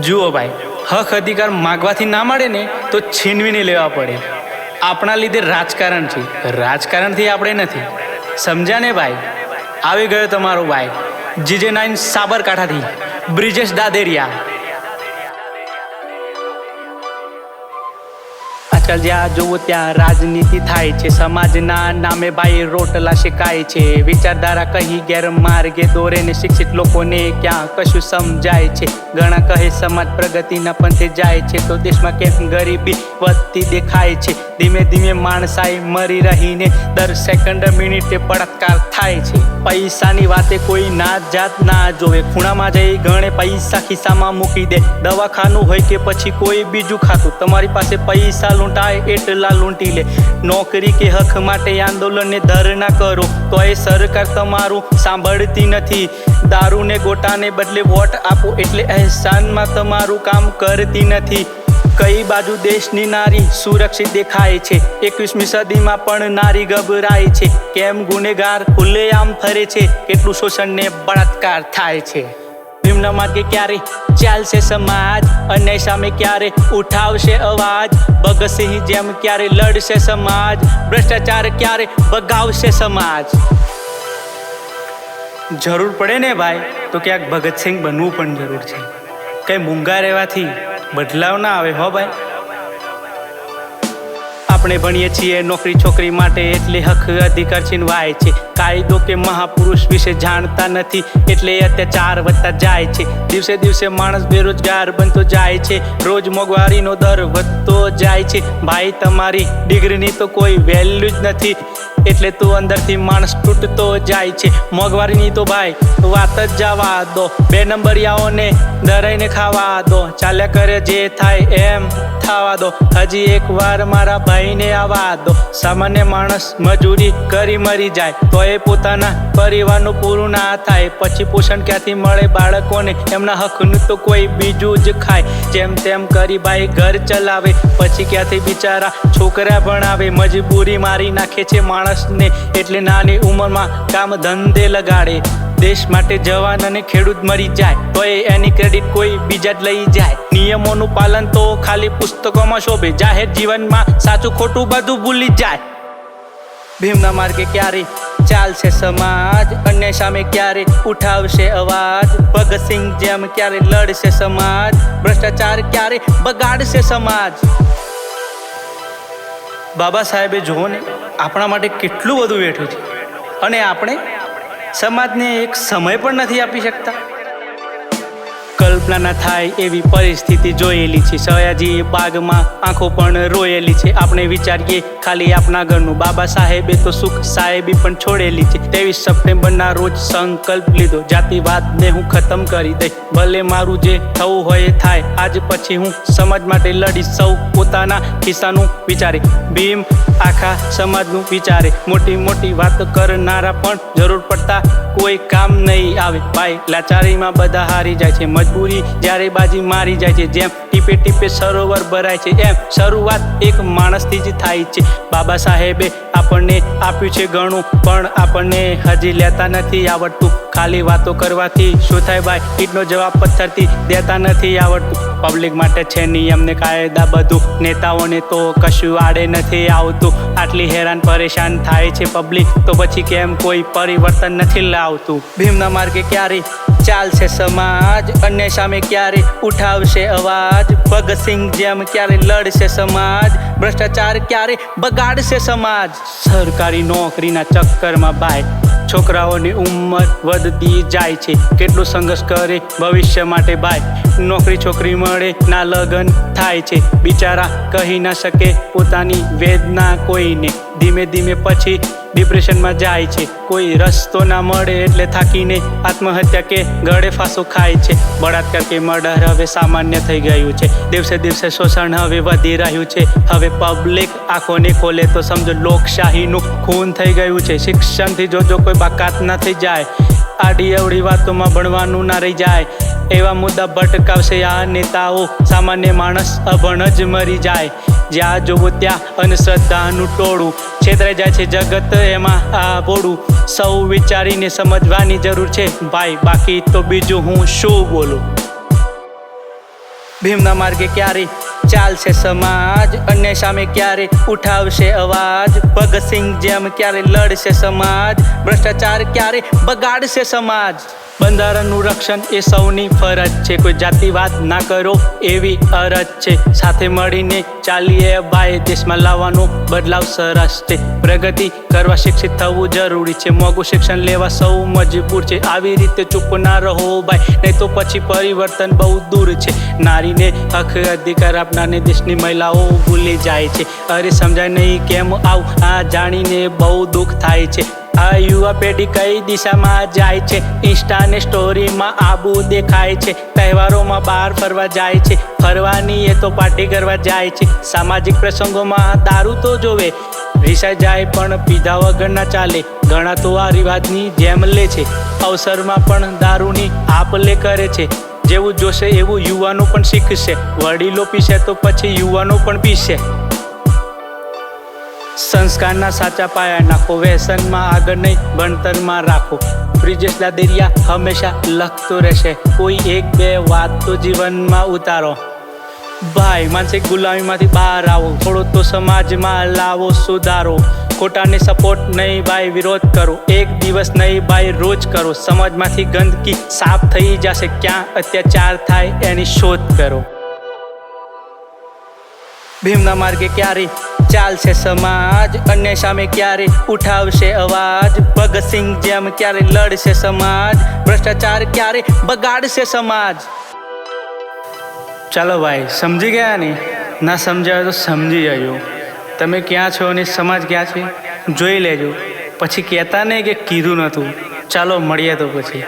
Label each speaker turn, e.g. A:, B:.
A: જુઓ ભાઈ, હક અધિકાર માગવાથી ના મળે ને તો છીનવીને લેવા પડે. આપણા લીધે રાજકારણ છે, રાજકારણથી આપણે નથી. સમજ્યા ને ભાઈ? આવી ગયો તમારો ભાઈ, જીજે નાઇન સાબરકાંઠાથી, બ્રિજેશ દાદેરિયા. આજકાલ જ્યાં જુઓ ત્યાં રાજનીતિ થાય છે. સમાજના નામે ભાઈ રોટલા શેકાય છે. વિચારધારા કહી ગેરમાર્ગે દોરે ને શિક્ષિત લોકોને ક્યાં કશું સમજાય છે. ઘણા કહે સમાજ પ્રગતિના પંથે જાય છે. તો દેશમાં કેમ ગરીબી વધતી દેખાય છે? ધીમે ધીમે માણસાઈ મરી રહીને દર સેકન્ડ મિનિટે પડકાર થાય છે. પૈસાની વાતે કોઈ નાત જાત ના જોવે. ખૂણામાં જઈ ગણે પૈસા ખિસ્સામાં મૂકી દે. દવાખાનું હોય કે પછી કોઈ બીજું ખાતું. તમારી પાસે પૈસા લૂંટાય એટલા લૂંટી લે. નોકરી કે હક માટે આંદોલનને ધરના કરો. તો એ સરકાર તમારું સાંભળતી નથી. દારૂને ગોટાને બદલે વોટ આપો એટલે અહેસાનમાં તમારું કામ કરતી નથી. કઈ બાજુ દેશની નારી સુરક્ષિત દેખાય છે? એકવીસમી સદીમાં પણ નારી ગભરાય છે. કેમ ગુનેગાર ખુલ્લેઆમ ફરે છે? કેટલું શોષણને બળાત્કાર થાય છે? ભીમના માર્ગે ક્યારે ચાલશે સમાજ? અન્યાય સામે ક્યારે ઉઠાવશે અવાજ? ભગતસિંહ જેમ ક્યારે લડશે સમાજ? ભ્રષ્ટાચાર ક્યારે બગાવશે સમાજ? જરૂર પડે ને ભાઈ, તો ક્યાંક ભગતસિંહ બનવું પણ જરૂર છે. કંઈ મૂંગા રહેવાથી બદલાવ ના આવે, હો ભાઈ? આપણે ભણીએ છીએ, નોકરી છોકરી માટે એટલે હક અધિકાર છીનવાય છે. કાયદો કે મહાપુરુષ વિશે જાણતા નથી એટલે અત્યાચાર વધતા જાય છે. દિવસે દિવસે માણસ બેરોજગાર બનતો જાય છે. રોજ મોંઘવારીનો દર વધતો જાય છે. ભાઈ, તમારી ડિગ્રીની તો કોઈ વેલ્યુ જ નથી એટલે તું અંદરથી માણસ તૂટતો જાય છે. મોંઘવારીની તો ભાઈ, વાત જ જવા દો. બે નંબરિયાઓને દરાઈને ખાવા દો. ચાલ્યા કરે જે થાય એમ. થવા દો. હજી એક વાર મારા ભાઈને આવવા દો. સામાન્ય માણસ મજૂરી કરી મરી જાય તો એ પોતાના પરિવારનું પૂરું ના થાય. પછી પોષણ ક્યાંથી મળે બાળકોને? એમના હકનું તો કોઈ બીજું જ ખાય. જેમ તેમ કરી ભાઈ ઘર ચલાવે, પછી ક્યાંથી બિચારા છોકરા ભણાવે? મજબૂરી મારી નાખે છે માણસને, એટલે નાની ઉંમરમાં કામ ધંધે લગાડે. દેશ માટે જવાન અને ખેડૂત મરી જાય તો એ એની ક્રેડિટ કોઈ બીજા જ લઈ જાય. નિયમોનું પાલન તો ખાલી પુસ્તકોમાં શોભે, જાહેર જીવનમાં સાચું ખોટું બધું ભૂલી જાય. ભીમના માર્ગે ક્યારે ચાલશે સમાજ અન્ય સામે ક્યારે ઉઠાવશે અવાજ? ભગતસિંહ જેમ ક્યારે લડશે સમાજ? ભ્રષ્ટાચાર ક્યારે બગાડશે સમાજ? બાબા સાહેબે જુઓ ને, આપણા માટે કેટલું બધું વેઠું છે. અને આપણે સમાજને એક સમય પણ નથી આપી શકતા. કલ્પના ના થાય એવી પરિસ્થિતિ જોયેલી છે. સયાજી બાગમાં આંખો પણ રોયેલી છે. આપણે વિચારીએ, ખાલી આપણા ઘરનું બાબા સાહેબે તો સુખ સાહેબી પણ છોડેલી છે. ત્રેવીસ સપ્ટેમ્બરના રોજ સંકલ્પ લીધો. જાતિવાદને હું ખતમ કરી દઈ ભલે મારું જે થવું હોય થાય. આજ પછી હું સમાજ માટે લડીશ. સૌ પોતાના ખિસ્સાનું વિચારે. ભીમ આખા સમાજનું વિચારે. મોટી મોટી વાતો કરનારા પણ જરૂર પડતા કોઈ કામ નહીં આવે. ભાઈ, લાચારીમાં બધા હારી જાય છે. મજબૂરી જ્યારે બાજી મારી જાય છે. જેમ ટીપે ટીપે સરોવર ભરાય છે, એમ શરૂઆત એક માણસથી જ થાય છે. બાબા સાહેબે આપણને આપ્યું છે ઘણું, પણ આપણને હજી લેતા નથી આવડતું. ખાલી વાતો કરવાથી શું થાય ભાઈ? ઈટનો જવાબ પથ્થરથી દેતા નથી આવડતું. પબ્લિક માટે છે નિયમને કાયદા બધું. નેતાઓને તો કશું આડે નથી આવતું. આટલી હેરાન પરેશાન થાય છે પબ્લિક તો પછી કેમ કોઈ પરિવર્તન નથી લાવતું? ભીમના માર્ગે ક્યારે ચાલશે સમાજ? અન્ય સામે ક્યારે ઉઠાવશે અવાજ? ભગતસિંહ જેમ ક્યારે લડશે સમાજ? ભ્રષ્ટાચાર ક્યારે બગાડશે સમાજ? સરકારી નોકરીના ચક્કરમાં બાય છોકરાઓની ઉંમર વધતી જાય છે. કેટલો સંઘર્ષ કરે ભવિષ્ય માટે ભાઈ? નોકરી છોકરી મળે ના લગ્ન થાય છે. બિચારા કહી ના શકે પોતાની વેદના કોઈને. ધીમે ધીમે પછી ડિપ્રેશનમાં જાય છે. કોઈ રસ્તો ના મળે એટલે થાકીને આત્મહત્યા કે ગળે ફાંસો ખાય છે. બળાત્કાર કે મર્ડર હવે સામાન્ય થઈ ગયું છે. દિવસે દિવસે શોષણ હવે વધી રહ્યું છે. હવે પબ્લિક આંખોને ખોલે તો સમજો લોકશાહીનું ખૂન થઈ ગયું છે. શિક્ષણથી જો જો કોઈ બાકાત ના થઈ જાય. આડી અવડી વાતોમાં ભણવાનું ના રહી જાય. એવા મુદ્દા ભટકાવશે આ નેતાઓ. સામાન્ય માણસ અભણ જ મરી જાય. જ્યાં જોવો ત્યાં અંધશ્રદ્ધાનું ટોળું. છેતરાઈ જાય છે જગત એમાં આ બોડું સૌ વિચારીને સમજવાની જરૂર છે. ભાઈ, બાકી તો બીજું હું શું બોલું? ભીમના માર્ગે ક્યારે ચાલશે સમાજ? અન્ય સામે ક્યારે ઉઠાવશે અવાજ? ભગતસિંહ જેમ ક્યારે લડશે સમાજ? ભ્રષ્ટાચાર ક્યારે બગાડશે સમાજ? બંધારણનું રક્ષણ એ સૌની ફરજ છે. કોઈ જાતિવાદ ના કરો એવી અરજ છે. સાથે મળીને ચાલીએ બાય દેશમાં લાવવાનો બદલાવ સરસ છે. પ્રગતિ કરવા શિક્ષિત થવું જરૂરી છે. મોંઘું શિક્ષણ લેવા સૌ મજબૂર છે. આવી રીતે ચૂપ ના રહો ભાઈ નહીં તો પછી પરિવર્તન બહુ દૂર છે. નારીને હક અધિકાર આપનારને દેશની મહિલાઓ ભૂલી જાય છે. અરે સમજાય નહીં કેમ આવું? આ જાણીને બહુ દુઃખ થાય છે. આ યુવા પેઢી કઈ દિશામાં જાય છે? ઇન્સ્ટા ને સ્ટોરીમાં આબુ દેખાય છે. તહેવારોમાં બહાર ફરવા જાય છે. ફરવાની એ તો પાર્ટી કરવા જાય છે. સામાજિક પ્રસંગોમાં દારૂ તો જોવે. રિસાઈ જાય પણ પીધા વગર ના ચાલે. ઘણા તો આ રિવાજની જેમ લે છે. અવસરમાં પણ દારૂની આપ લે કરે છે. જેવું જોશે એવું યુવાનો પણ શીખશે. વડીલો પીશે તો પછી યુવાનો પણ પીશે. સંસ્કારના સાચા પાયા નાખો, વ્યસનમાં આગળ નહીં, ભણતરમાં રાખો. બ્રિજેશ લાદેરિયા હંમેશા લખતો રહેશે, કોઈ એક બે વાત તો જીવનમાં ઉતારો. ભાઈ, માનસિક ગુલામીમાંથી બહાર આવો, થોડો તો સમાજમાં લાવો, સુધારો. ખોટાને સપોર્ટ નહીં, ભાઈ, વિરોધ કરો. એક દિવસ નહીં, ભાઈ, રોજ કરો. સમાજમાંથી ગંદકી સાફ થઈ જશે, ક્યાં અત્યાચાર થાય એની શોધ કરો. ભીમના માર્ગે ક્યારે ચાલશે સમાજ અન્ય સામે ક્યારે ઉઠાવશે અવાજ? ભગતસિંહ જેમ ક્યારે લડશે સમાજ? ભ્રષ્ટાચાર ક્યારે બગાડશે સમાજ? ચાલો ભાઈ, સમજી ગયા ને? ના સમજાયો તો સમજી જજો. તમે ક્યાં છો અને સમાજ ક્યાં છે? જોઈ લેજો. પછી કહેતા નહીં કે કીધું નહોતું. ચાલો મળીએ તો પછી.